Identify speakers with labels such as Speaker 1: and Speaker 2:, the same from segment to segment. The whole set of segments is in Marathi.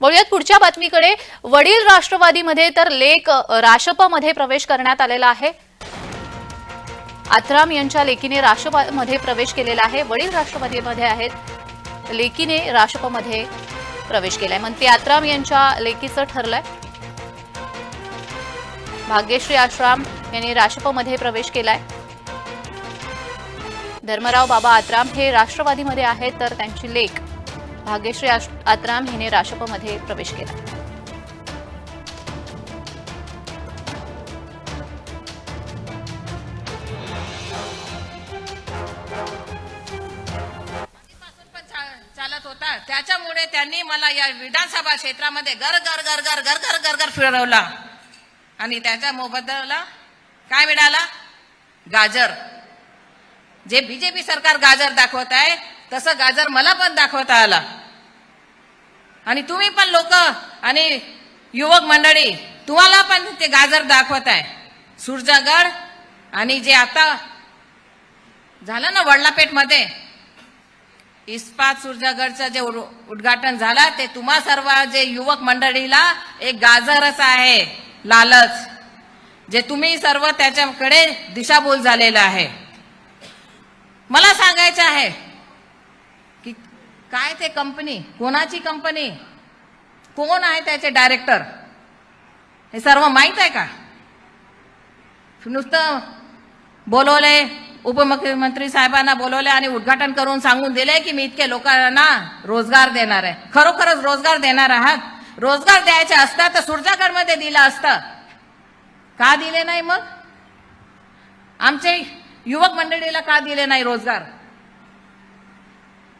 Speaker 1: वळूयात पुढच्या बातमीकडे. वडील राष्ट्रवादीमध्ये तर लेक राशपमध्ये प्रवेश करण्यात आलेला आहे. आत्राम यांच्या लेकीने राष्ट्रवादीमध्ये प्रवेश केलेला आहे. वडील राष्ट्रवादीमध्ये आहेत. लेकीने राष्ट्रपमध्ये प्रवेश केलाय. मंत्री आत्राम यांच्या लेकीचं ठरलंय. भाग्यश्री आश्राम यांनी राष्ट्रपमध्ये प्रवेश केलाय. धर्मराव बाबा आत्राम हे राष्ट्रवादीमध्ये आहेत तर त्यांची लेख. भाग्यश्री आत्राम हिने राशपमध्ये प्रवेश केला.
Speaker 2: चालत होता. त्याच्यामुळे त्यांनी मला या विधानसभा क्षेत्रामध्ये घर घर घर घर घर घर घर घर फिरवला. आणि त्याच्या मोबदला काय मिळाला? गाजर. जे बीजेपी सरकार गाजर दाखवत आहे तसं गाजर मला पण दाखवता आला. आणि तुम्ही पण लोक आणि युवक मंडळी तुम्हाला पण ते गाजर दाखवत आहे. सुरजागड आणि जे आता झालं ना वडलापेठमध्ये? इस्पात सुरजागडचं जे उद्घाटन झालं ते तुम्हा सर्व जे युवक मंडळीला एक गाजरच आहे लालच जे तुम्ही सर्व त्याच्याकडे दिशाभूल झालेलं आहे. मला सांगायचं आहे काय ते कंपनी कोणाची कंपनी कोण आहे त्याचे डायरेक्टर हे सर्व माहीत आहे का? नुसतं बोलवले उपमुख्यमंत्री साहेबांना बोलवले आणि उद्घाटन करून सांगून दिले की मी इतके लोकांना रोजगार देणार आहे. खरोखरच रोजगार देणार आहात? रोजगार द्यायचे असतात तर सुरजागडमध्ये दिलं असतं. का दिले नाही मग? आमचे युवक मंडळीला का दिले नाही रोजगार?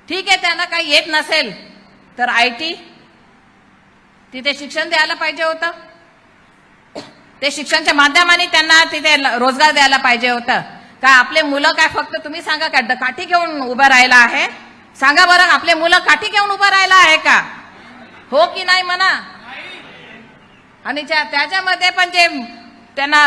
Speaker 2: ठीक आहे त्यांना काही येत नसेल तर आय टी तिथे शिक्षण द्यायला पाहिजे होतं. ते शिक्षणच्या माध्यमाने त्यांना तिथे ल- रोजगार द्यायला पाहिजे होतं. का आपले मुलं काय फक्त तुम्ही सांगा का काठी घेऊन उभं राहिला आहे? सांगा बरं आपले मुलं काठी घेऊन उभं राहिला आहे का? हो की नाही म्हणा? आणि त्याच्यामध्ये पण जे त्यांना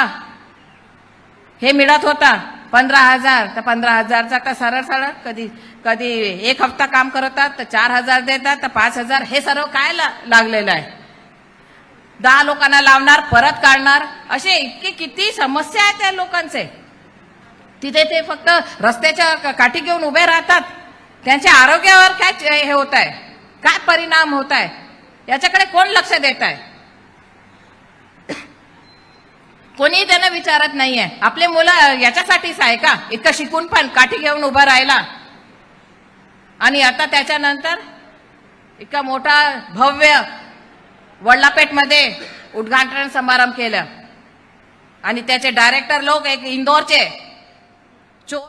Speaker 2: हे मिळत होता पंधरा हजार. तर पंधरा हजारचा का सरळ सरळ? कधी कधी एक हप्ता काम करतात तर चार हजार देतात तर पाच हजार. हे सर्व काय ला- लागलेलं आहे? दहा लोकांना लावणार परत काढणार. असे इतके किती समस्या आहेत त्या लोकांचे. तिथे ते फक्त रस्त्याच्या काठी घेऊन उभे राहतात. त्यांच्या आरोग्यावर काय हे होत आहे? काय परिणाम होत आहे? याच्याकडे कोण लक्ष देत आहे? कोणी त्यांना विचारत नाहीये. आपले मुलं याच्यासाठीच आहे का? इतकं शिकून पण काठी घेऊन उभं राहिला आणि आता त्याच्यानंतर इतका मोठा भव्य वडलापेठमध्ये उद्घाटन समारंभ केलं. आणि त्याचे डायरेक्टर लोक एक इंदोरचे. चो